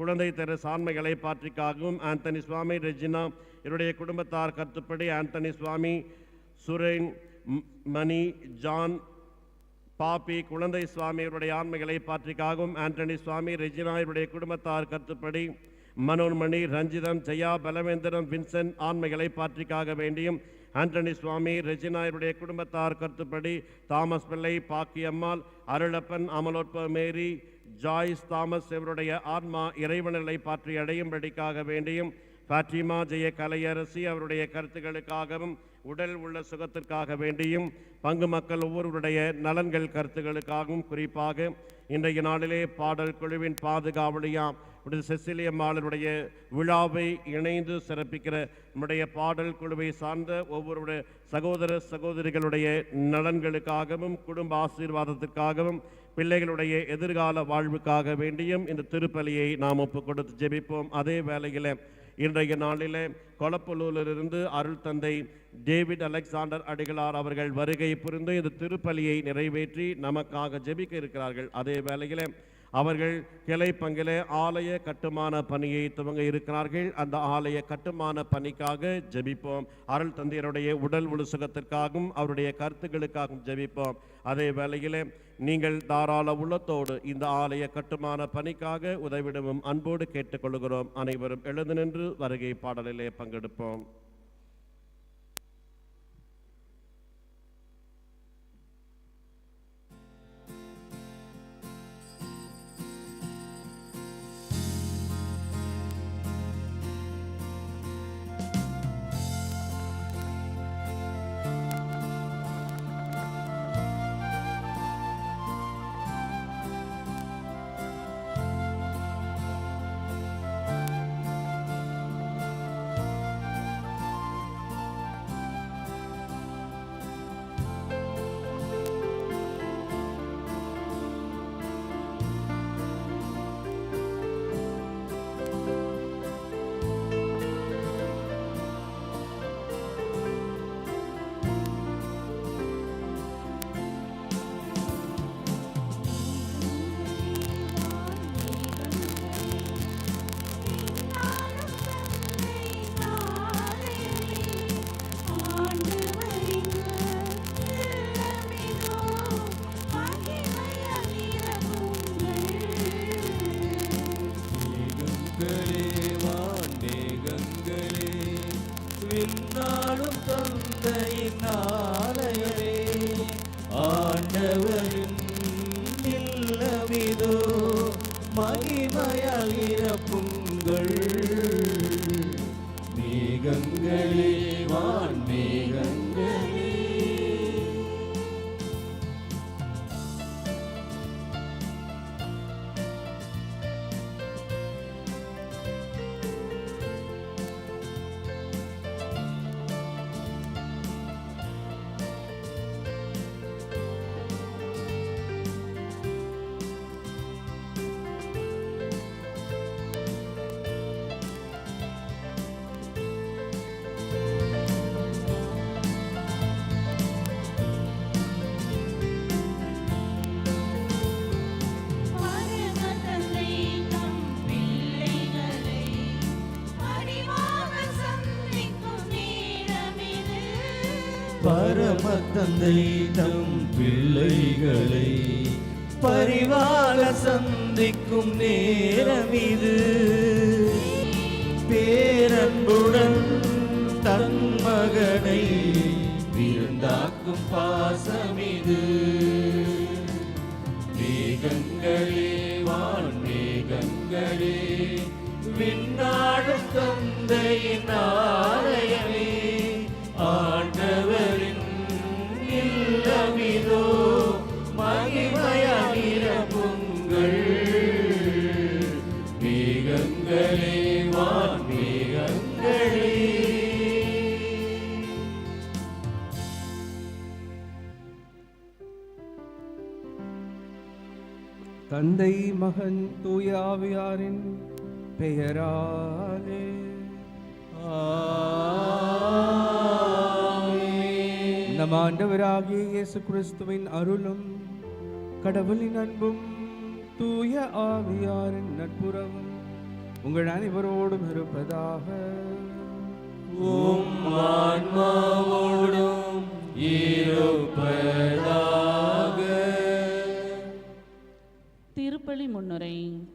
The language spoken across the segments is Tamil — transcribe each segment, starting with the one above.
குழந்தை தெரு சான்மைகளை பாற்றிக்காகவும் ஆந்தனி சுவாமி ரெஜினா இவருடைய குடும்பத்தார் கருத்துப்படி ஆந்தனி சுவாமி சுரேன் மணி ஜான் பாப்பி குழந்தை சுவாமி இவருடைய ஆண்மைகளை பாற்றிக்காகவும் ஆண்டனி சுவாமி ரெஜினா இவருடைய குடும்பத்தார் கருத்துப்படி மனோன்மணி ரஞ்சிதம் ஜெயா பலவேந்திரம் வின்சென்ட் ஆண்மைகளை பாற்றிக்காக வேண்டியும் ஆண்டனி சுவாமி ரெஜினா இவருடைய குடும்பத்தார் கருத்துப்படி Thomas Pillai Bakkiyammal Arulappan Amalorpava Mary Joyce Thomas இவருடைய ஆன்மா இறைவனலை பாற்றி அடையும்படிக்காக வேண்டியும் பாட்டிமா ஜெய கலையரசி அவருடைய கருத்துக்களுக்காகவும் உடல் உள்ள சுகத்திற்காக வேண்டியும் பங்கு மக்கள் ஒவ்வொருவருடைய நலன்கள் கருத்துக்களுக்காகவும் குறிப்பாக இன்றைய நாளிலே பாடல் குழுவின் பாதுகாவலியாம் விடுதலை செசிலியம்மாளனுடைய விழாவை இணைந்து சிறப்பிக்கிற நம்முடைய பாடல் குழுவை சார்ந்த ஒவ்வொருடைய சகோதர சகோதரிகளுடைய நலன்களுக்காகவும் குடும்ப ஆசீர்வாதத்திற்காகவும் பிள்ளைகளுடைய எதிர்கால வாழ்வுக்காக வேண்டியும் இந்த திருப்பலியை நாம் ஒப்புக் கொடுத்து ஜெபிப்போம். அதே வேளையில் இன்றைய நாளிலே கொலப்பலூரிலிருந்து அருள் தந்தை டேவிட் அலெக்சாண்டர் அடிகளார் அவர்கள் வருகை புரிந்து இந்த திருப்பலியை நிறைவேற்றி நமக்காக ஜெபிக்க இருக்கிறார்கள். அதே வேளையிலே அவர்கள் கிளை பங்கிலே ஆலய கட்டுமான பணியை துவங்க இருக்கிறார்கள். அந்த ஆலய கட்டுமான பணிக்காக ஜெபிப்போம். அருள் தந்தையருடைய உடல் உலுசுகத்திற்காகவும் அவருடைய கருத்துக்களுக்காகவும் ஜெபிப்போம். அதே வேளையிலே நீங்கள் தாராள உள்ளத்தோடு இந்த ஆலய கட்டுமான பணிக்காக உதவிடவும் அன்போடு கேட்டுக்கொள்கிறோம். அனைவரும் எழுந்து நின்று வருகை பாடலிலே பங்கெடுப்போம். மகிமையால் பரமத்தந்தை தம் பிள்ளைகளை பரிவாக சந்திக்கும் நேரம் இது. பேரன்புடன் தன் மகனை விருந்தாக்கும் பாசம் இது. தந்தை மகன் தூய ஆவியாரின் பெயராலே. நம் ஆண்டவராகிய இயேசு கிறிஸ்துவின் அருளும் கடவுளின் அன்பும் தூய ஆவியாரின் நட்புறவும் உங்கள் அனைவரோடும் இருப்பதாக. உம் ஆன்மாவோடும் இருப்பதாக. திருப்பலி முன்னுரை.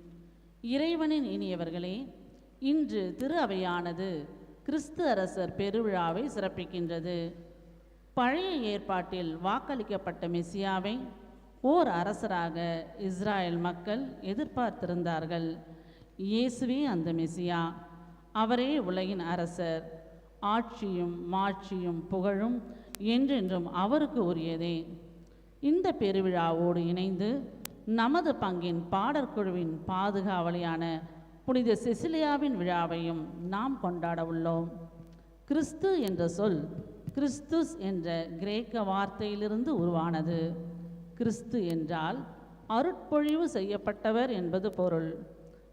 இறைவனின் இனியவர்களே இன்று திரு அவையானது கிறிஸ்து அரசர் பெருவிழாவை சிறப்பிக்கின்றது. பழைய ஏற்பாட்டில் வாக்களிக்கப்பட்ட மெசியாவை ஓர் அரசராக இஸ்ராயல் மக்கள் எதிர்பார்த்திருந்தார்கள். இயேசுவே அந்த மெசியா அவரே உலகின் அரசர். ஆட்சியும் மாட்சியும் புகழும் என்றென்றும் அவருக்கு உரியதே. இந்த பெருவிழாவோடு இணைந்து நமது பங்கின் பாடற்குழுவின் பாதுகாவலியான புனித செசிலியாவின் விழாவையும் நாம் கொண்டாட உள்ளோம். கிறிஸ்து என்ற சொல் கிறிஸ்துஸ் என்ற கிரேக்க வார்த்தையிலிருந்து உருவானது. கிறிஸ்து என்றால் அருட்பொழிவு செய்யப்பட்டவர் என்பது பொருள்.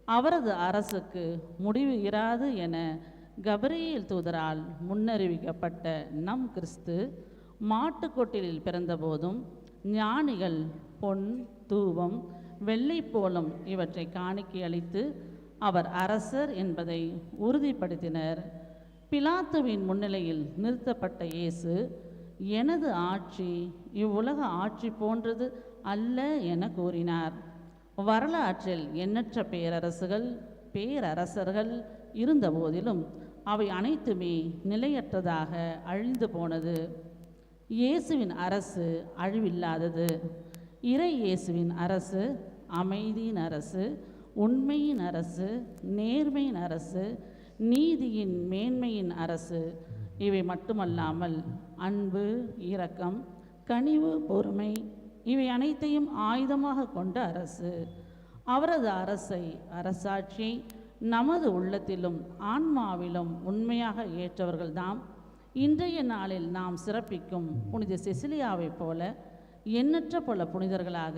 அவரது அரசுக்கு முடிவு இராது என கபரியில் தூதரால் முன்னறிவிக்கப்பட்ட நம் கிறிஸ்து மாட்டுக்கொட்டிலில் பிறந்தபோதும் ஞானிகள் பொன் தூவம் வெள்ளைப்போளம் இவற்றை காணிக்கை அளித்து அவர் அரசர் என்பதை உறுதிப்படுத்தினர். பிலாத்துவின் முன்னிலையில் நிறுத்தப்பட்ட இயேசு எனது ஆட்சி இவ்வுலக ஆட்சி போன்றது அல்ல என கூறினார். வரலாற்றில் எண்ணற்ற பேரரசுகள் பேரரசர்கள் இருந்தபோதிலும் அவை அனைத்துமே நிலையற்றதாக அழிந்து போனது. இயேசுவின் அரசு அழிவில்லாதது. இறை இயேசுவின் அரசு அமைதியின் அரசு உண்மையின் அரசு நேர்மையின் அரசு நீதியின் மேன்மையின் அரசு. இவை மட்டுமல்லாமல் அன்பு இரக்கம் கனிவு பொறுமை இவை அனைத்தையும் ஆயுதமாக கொண்ட அரசு. அவரது அரசை அரசாட்சியை நமது உள்ளத்திலும் ஆன்மாவிலும் உண்மையாக ஏற்றவர்கள்தாம். இன்றைய நாளில் நாம் சிறப்பிக்கும் புனித செசிலியாவைப் போல எண்ணற்ற பல புனிதர்களாக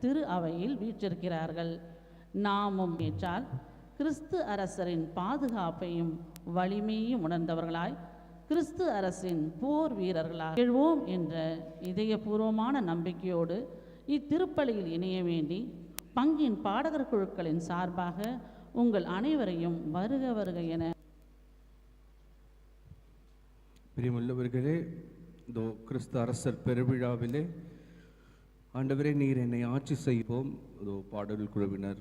திரு அவையில் வீற்றிருக்கிறார்கள். நாமும் ஏற்றால் கிறிஸ்து அரசரின் பாதுகாப்பையும் வலிமையும் உணர்ந்தவர்களாய் கிறிஸ்து அரசின் போர் வீரர்களாக எழுவோம் என்ற இதயபூர்வமான நம்பிக்கையோடு இத்திருப்பலியில் இணைய வேண்டி பங்கின் பாடகர் குழுக்களின் சார்பாக உங்கள் அனைவரையும் வருக வருக என பிரியமுள்ளவர்களே இதோ கிறிஸ்து அரசர் பெருவிழாவிலே ஆண்டவரே நீர் என்னை ஆட்சி செய்வோம். பாடல் குழுவினர்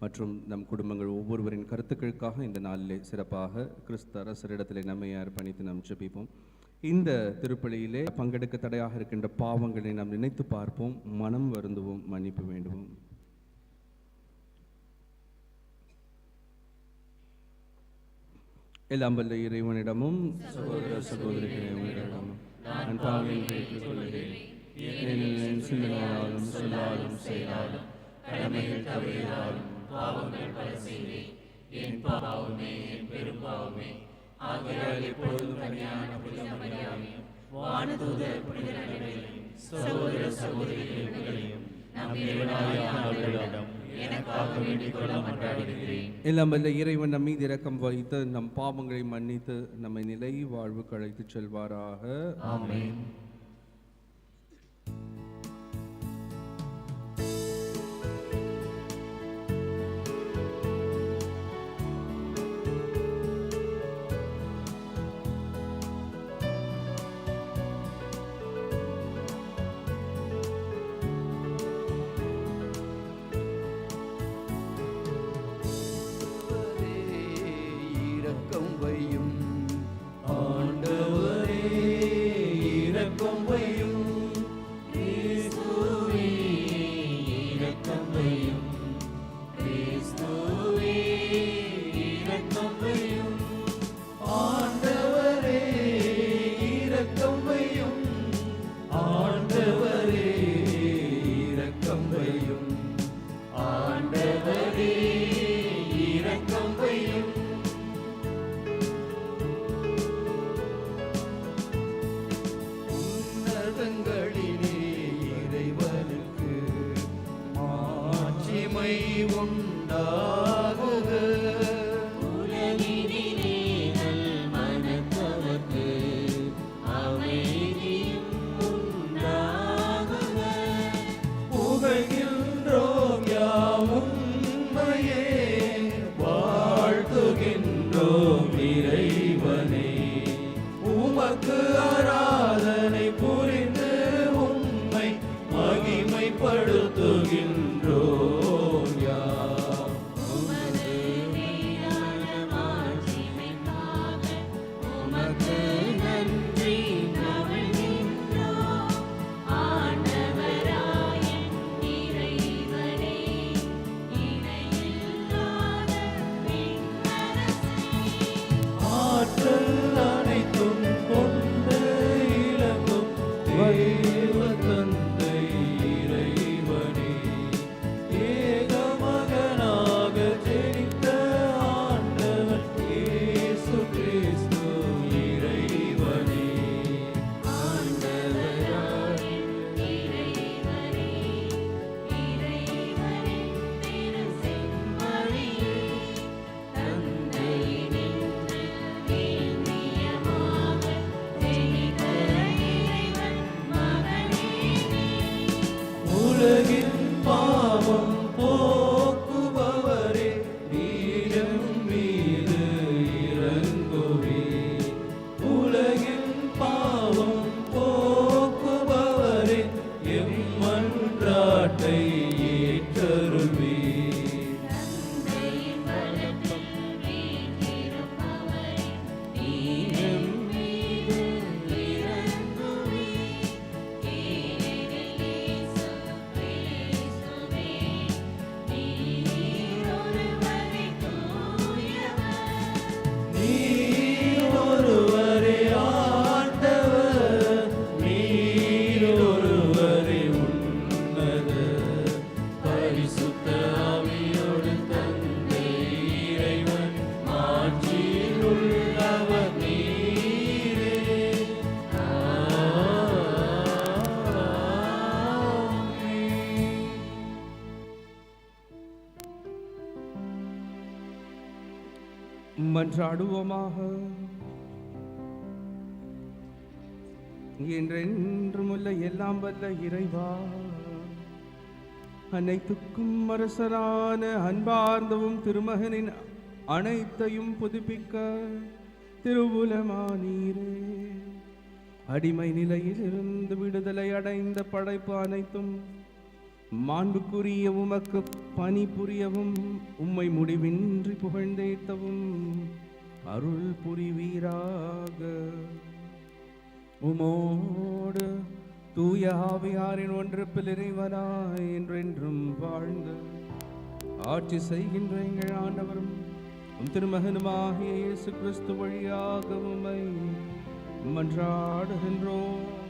மற்றும் நம் குடும்பங்கள் ஒவ்வொருவரின் கருத்துக்களுக்காக இந்த நாளிலே சிறப்பாக கிறிஸ்து அரசரிடத்தில் நம்மை அர்ப்பணித்து நாம் ஜெபிப்போம். இந்த திருப்பலியிலே பங்கெடுக்க தடையாக இருக்கின்ற பாவங்களை நாம் நினைத்து பார்ப்போம். மனம் வருந்துவோம் மன்னிப்பு வேண்டுவோம். எல்லாம் வல்ல இறைவனிடமும் சகோதர சகோதரிகளிடமும் நான் ஏனெனில் சிந்தனையாலும் சொல்லாலும் செயலாலும் கடமைகள் தவறினாலும் பாவங்கள் பல செய்தேன் என் பாவமே என் பெரும் பாவமே. ஆகையால் எப்பொழுதும் கனியான புனிதமரியாமையும் வானதூதர் புனிதர்களையும் சகோதர சகோதரிகளையும் எல்லாம் வல்ல இறைவன் நம் மீது இரக்கம் வைத்து நம் பாவங்களை மன்னித்து நம்மை நிலை வாழ்வுக்கு அழைத்துச் செல்வாராக. ஆமென். sevgim பாடுவோமாக. என்றென்றும் உள்ள எல்லாம் வல்ல இறைவா. அனைத்துக்கும் அரசரான அன்பார்ந்தவும் திருமகனின் அனைத்தையும் புதுப்பிக்க திருவுலமானீரே அடிமை நிலையில் இருந்து விடுதலை அடைந்த படைப்பு அனைத்தும் மாண்புக்குரிய உமக்கு பணி புரியவும் உம்மை முடிவின்றி புகழ்ந்தேத்தவும் அருள் புரிவீராக. உமோடு தூய ஆவியாரின் ஒன்றுப்பில் இறைவனாய் என்றென்றும் வாழ்ந்து ஆட்சி செய்கின்ற எங்கள் ஆண்டவரும் உம் திருமகனுமாகிய இயேசு கிறிஸ்து வழியாக உம்மை மன்றாடுகின்றோம்.